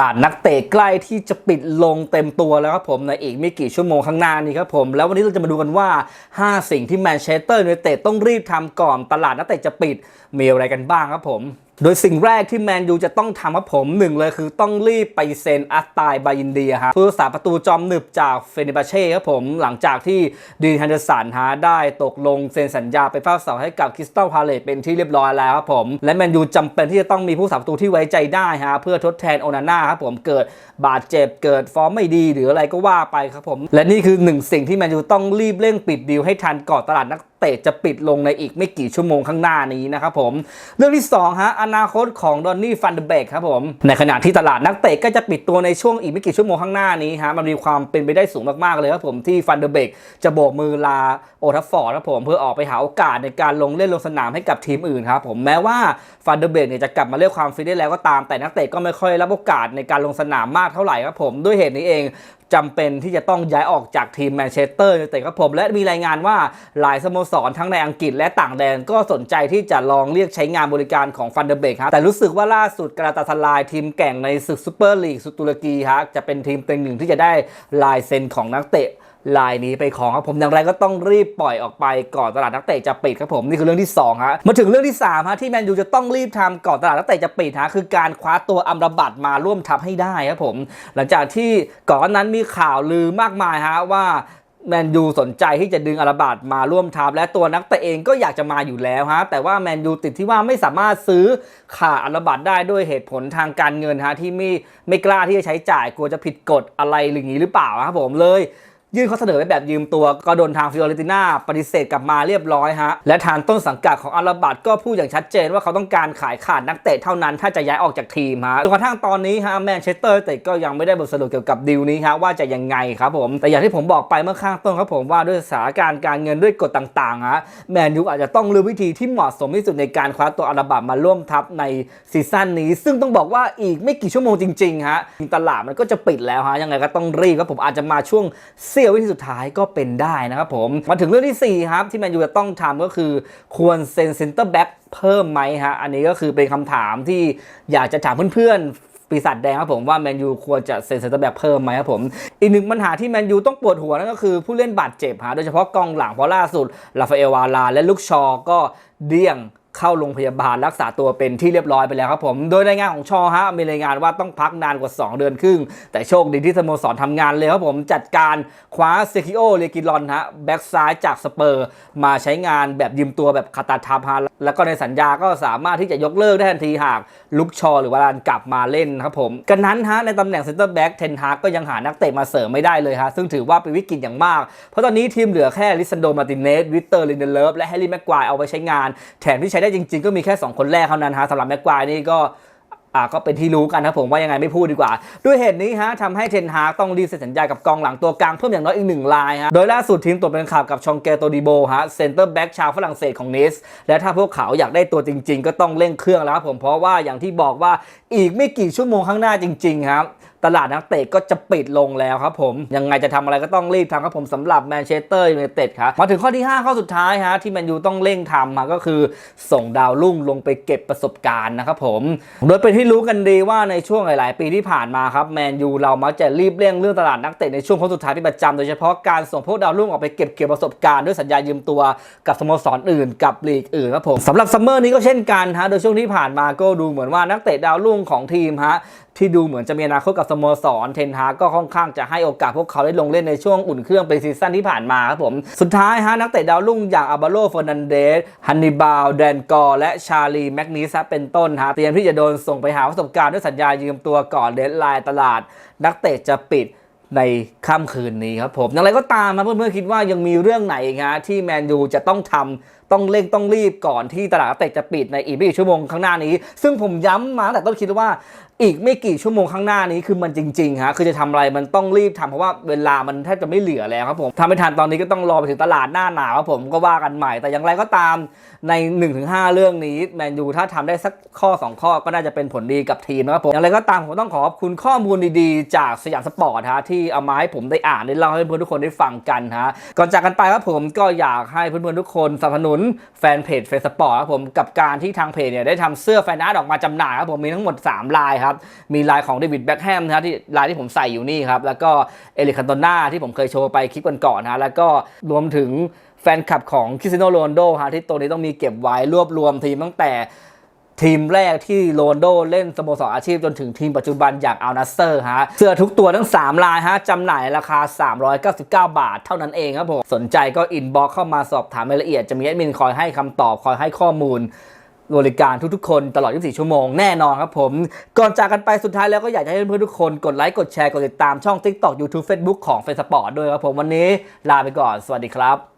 ลาดนักเตะใกล้ที่จะปิดลงเต็มตัวแล้วครับผมในอีกไม่กี่ชั่วโมงข้างหน้านี้ครับผมแล้ววันนี้เราจะมาดูกันว่า 5 สิ่งที่แมนเชสเตอร์ยูไนเต็ดต้องรีบทำก่อนตลาดนักเตะจะปิดมีอะไรกันบ้างครับผมโดยสิ่งแรกที่แมนยูจะต้องทำครับผมหนึ่งเลยคือต้องรีบไปเซ็นอัตตายบายินเดียครับผู้รักษาประตูจอมหนึบจากเฟเนบาเช่ครับผมหลังจากที่ดีนฮันเดอร์สันฮะได้ตกลงเซ็นสัญญาไปเฝ้าเสาให้กับคริสตัลพาเลตเป็นที่เรียบร้อยแล้วครับผมและแมนยูจำเป็นที่จะต้องมีผู้รักษาประตูที่ไว้ใจได้ฮะเพื่อทดแทนโอนาน่าครับผมเกิดบาดเจ็บเกิดฟอร์มไม่ดีหรืออะไรก็ว่าไปครับผมและนี่คือหนึ่งสิ่งที่แมนยูต้องรีบเร่งปิดดีลให้ทันก่อนตลาดนัก เตะจะปิดลงในอีกไม่กี่ชั่วโมงข้างหน้านี้นะครับผม เรื่องที่2ฮะอนาคตของดอนนี่ฟันเดเบกครับผมในขณะที่ตลาดนักเตะก็จะปิดตัวในช่วงอีกไม่กี่ชั่วโมงข้างหน้านี้ฮะมันมีความเป็นไปได้สูงมากๆเลยครับผมที่ฟันเดเบกจะโบกมือลาโอทัฟฟอร์ดครับผมเพื่อออกไปหาโอกาสในการลงเล่นลงสนามให้กับทีมอื่นครับผมแม้ว่าฟันเดเบกเนี่ยจะกลับมาเรียกความฟิตได้แล้วก็ตามแต่นักเตะก็ไม่ค่อยรับโอกาสในการลงสนามมากเท่าไหร่ครับผมด้วยเหตุนี้เอง จำเป็นที่จะต้องย้ายออกจากทีมแมนเชสเตอร์ยูไนเต็ดครับผม และมีรายงานว่าหลายสโมสรทั้งในอังกฤษและต่างแดนก็สนใจที่จะลองเรียกใช้งานบริการของฟันเดอร์เบกครับแต่รู้สึกว่าล่าสุดกราตาสลายทีมแก่งในศึกซูเปอร์ลีกสุตุรกีฮะจะเป็นทีมเต็งหนึ่งที่จะได้ลายเซ็นของนักเตะ ลายนี้ไปของครับผมอย่างไรก็ต้องรีบปล่อยออกไปก่อนตลาดนักเตะจะปิดครับผมนี่คือเรื่องที่2ฮะมาถึงเรื่องที่3ฮะที่แมนยูจะต้องรีบทำก่อนตลาดนักเตะจะปิดฮะคือการคว้าตัวอัมรบัตมาร่วมทัพให้ได้ครับผม หลังจากที่ก่อนนั้นมีข่าวลือมากมายฮะว่าแมนยูสนใจที่จะดึงอัลบัตมาร่วมทัพและตัวนักเตะเองก็อยากจะมาอยู่แล้วฮะแต่ว่าแมนยูติดที่ว่าไม่สามารถซื้อขาดอัลบัตได้ด้วยเหตุผลทางการเงินฮะที่ไม่ไม่กล้าที่จะใช้จ่ายกลัวจะผิดกฎอะไรหรือย่างนี้หรือเปล่าครับผมเลย ยื่นข้อเสนอไว้แบบยืมตัวก็โดนทางฟิโอเรติน่าปฏิเสธกลับมาเรียบร้อยฮะ และทางต้นสังกัดของอาราบัตก็พูดอย่างชัดเจนว่าเขาต้องการขายขาดนักเตะเท่านั้นถ้าจะย้ายออกจากทีมฮะจนกระทั่งตอนนี้ฮะแมนเชสเตอร์แต่ก็ยังไม่ได้บทสรุปเกี่ยวกับดีลนี้ฮะว่าจะยังไงครับผม แต่อย่างที่ผมบอกไปเมื่อข้างต้นครับผมว่าด้วยสถานการณ์การเงินด้วยกฎต่างๆฮะแมนยูอาจจะต้องเลือกวิธีที่เหมาะสมที่สุดในการคว้าตัวอาราบัตมาร่วมทัพในซีซั่นนี้ ซึ่งต้องบอกว่าอีกไม่กี่ชั่วโมงจริงๆฮะตลาดมันก็จะปิดแล้วฮะยังไงก็ต้องรีบครับผมอาจจะมาช่วงสี้ยววินาทีสุดท้ายก็เป็นได้นะครับผม มาถึงเรื่องที่ 4 ครับ ที่แมนยูจะต้องทำก็คือควรเซ็นเซนเตอร์แบ็กเพิ่มไหมฮะอันนี้ก็คือเป็นคำถามที่อยากจะถามเพื่อนๆปีศาจแดงครับผมว่าแมนยูควรจะเซ็นเซนเตอร์แบ็กเพิ่มไหมครับผม อีกหนึ่งปัญหาที่แมนยูต้องปวดหัวนั่นก็คือผู้เล่นบาดเจ็บฮะโดยเฉพาะกองหลังเพราะล่าสุดลาฟาเอลวาลาและลูกชอก็เดี่ยง เข้าโรงพยาบาลรักษาตัวเป็นที่เรียบร้อยไปแล้วครับผม โดยรายงานของชอฮะมีรายงานว่าต้องพักนานกว่า 2 เดือนครึ่ง แต่โชคดีที่สโมสรทำงานเลยครับผมจัดการคว้าเซคิโอเลกิลอนฮะแบ็กซ้ายจากสเปอร์ มาใช้งานแบบยืมตัวแบบคาตาทาพา แล้วก็ในสัญญาก็สามารถที่จะยกเลิกได้ทันทีหากลุกชอหรือวารานกลับมาเล่นครับผมกันนั้นฮะในตำแหน่งเซนเตอร์แบ็กเทนฮากก็ยังหานักเตะมาเสริมไม่ได้เลยฮะซึ่งถือว่าเป็นวิกฤตอย่างมาก เพราะตอนนี้ทีมเหลือแค่ลิซันโดมาติเนสวิตเตอร์ลินเดเลฟและแฮร์รี่แม็กควายเอาไปใช้งาน แถมที่ใช้ได้จริง ๆ ก็มีแค่ 2 คนแรกเท่านั้นฮะสำหรับแม็กควายนี่ก็ อ่าก็เป็นที่รู้กันนะผมว่ายังไงไม่พูดดีกว่า ด้วยเหตุนี้ฮะทำให้เทนฮากต้องรีเซ็นสัญญากับกองหลังตัวกลางเพิ่มอย่างน้อยอีกหนึ่งรายฮะโดยล่าสุดทีมตกเป็นข่าวกับชองเกโตดิโบฮะเซนเตอร์แบ็กชาวฝรั่งเศสของนิสและถ้าพวกเขาอยากได้ตัวจริง ๆ ก็ต้องเร่งเครื่องแล้วผมเพราะว่าอย่างที่บอกว่าอีกไม่กี่ชั่วโมงข้างหน้าจริงๆครับ ตลาดนักเตะก็จะปิดลงแล้วครับผม ยังไงจะทำอะไรก็ต้องรีบทำครับผมสำหรับแมนเชสเตอร์ยูไนเต็ดครับ มาถึงข้อที่ 5 ข้อสุดท้ายฮะที่แมนยูต้องเร่งทำมาก็คือส่งดาวรุ่งลงไปเก็บประสบการณ์นะครับผม โดยเป็นที่รู้กันดีว่าในช่วงหลาย ๆ ปีที่ผ่านมาครับแมนยูเรามักจะรีบเร่งเรื่องตลาดนักเตะในช่วงโค้งสุดท้ายเป็นประจำโดยเฉพาะการส่งพวกดาวรุ่งออกไปเก็บเกี่ยวประสบการณ์ด้วยสัญญายืมตัวกับสโมสรอื่น กับลีกอื่นครับผมสำหรับซัมเมอร์นี้ก็เช่นกันฮะโดยช่วงที่ผ่านมาก็ดูเหมือนว่านักเตะดาวรุ่งของทีมฮะที่ดูเหมือนจะมีอนาคตกับสโมสรเทนฮากก็ค่อนข้างจะให้โอกาสพวกเขาได้ลงเล่นในช่วงอุ่นเครื่องเป็นซีซั่นที่ผ่านมาครับผม สุดท้ายฮะนักเตะดาวรุ่งอย่างอาบาโลเฟอร์นันเดสฮันนิบาลแดนกอร์และชาลีแมกนีสเป็นต้นฮะเตรียมที่จะโดนส่งไปหาประสบการณ์ด้วยสัญญายืมตัวก่อนเดดไลน์ตลาด นักเตะจะปิดในค่ำคืนนี้ครับผมอย่างไรก็ตามนะเพื่อนๆคิดว่ายังมีเรื่องไหนฮะที่แมนยูจะต้องทำต้องเร่งต้องรีบก่อนที่ตลาดเตะจะปิดในอีกไม่กี่ชั่วโมงข้างหน้านี้ ซึ่งผมย้ำมาแต่ต้นคิดว่า อีกไม่กี่ชั่วโมงข้างหน้านี้คือมันจริงๆฮะคือจะทำอะไรมันต้องรีบทำเพราะว่าเวลามันแทบจะไม่เหลือแล้วครับผมทำไม่ทันตอนนี้ก็ต้องรอไปถึงตลาดหน้าหนาวครับผมก็ว่ากันใหม่ แต่อย่างไรก็ตามใน 1-5 เรื่องนี้แมนยูถ้าทำได้สักข้อ 2 ข้อก็น่าจะเป็นผลดีกับทีมนะครับผมอย่างไรก็ตามผมต้องขอบคุณข้อมูลดีๆ จากสยามสปอร์ตฮะที่เอามาให้ผมได้อ่านได้เล่าให้เพื่อนทุกคนได้ฟังกันฮะก่อนจากกันไปครับผมก็อยากให้เพื่อนๆทุกคนสนับสนุนแฟนเพจเฟซสปอร์ตครับผมกับการที่ทางเพจเนี่ยได้ทำเสื้อแฟนอาร์ตออกมาจำหน่ายครับผมมีทั้งหมด 3 ลายครับมีลายของเดวิดแบ็คแฮมนะฮะที่ลายที่ผมใส่อยู่นี่ครับ แล้วก็เอลิคันโตนาที่ผมเคยโชว์ไปคลิปก่อนๆนะฮะแล้วก็รวมถึงแฟนคลับของคริสเตียโนโรนโดฮะที่ตัวนี้ต้องมีเก็บไว้รวบรวมทีมตั้งแต่ทีมแรกที่โรนโดเล่นสโมสรอาชีพจนถึงทีมปัจจุบันอย่างอัลนัสเซอร์ฮะ เสื้อทุกตัวทั้ง 3 ลายฮะจำหน่ายราคา 399 บาทเท่านั้นเองครับผม สนใจก็อินบ็อกเข้ามาสอบถามรายละเอียด จะมีแอดมินคอยให้คำตอบ คอยให้ข้อมูล บริการทุกๆ คนตลอด 24 ชั่วโมงแน่นอนครับผม ก่อนจากกันไปสุดท้ายแล้วก็อยากจะให้เพื่อนๆ ทุกคนกดไลค์กดแชร์กดติดตามช่อง TikTok YouTube Facebook ของ f a c e p o r t ด้วยครับผมวันนี้ลาไปก่อน สวัสดีครับ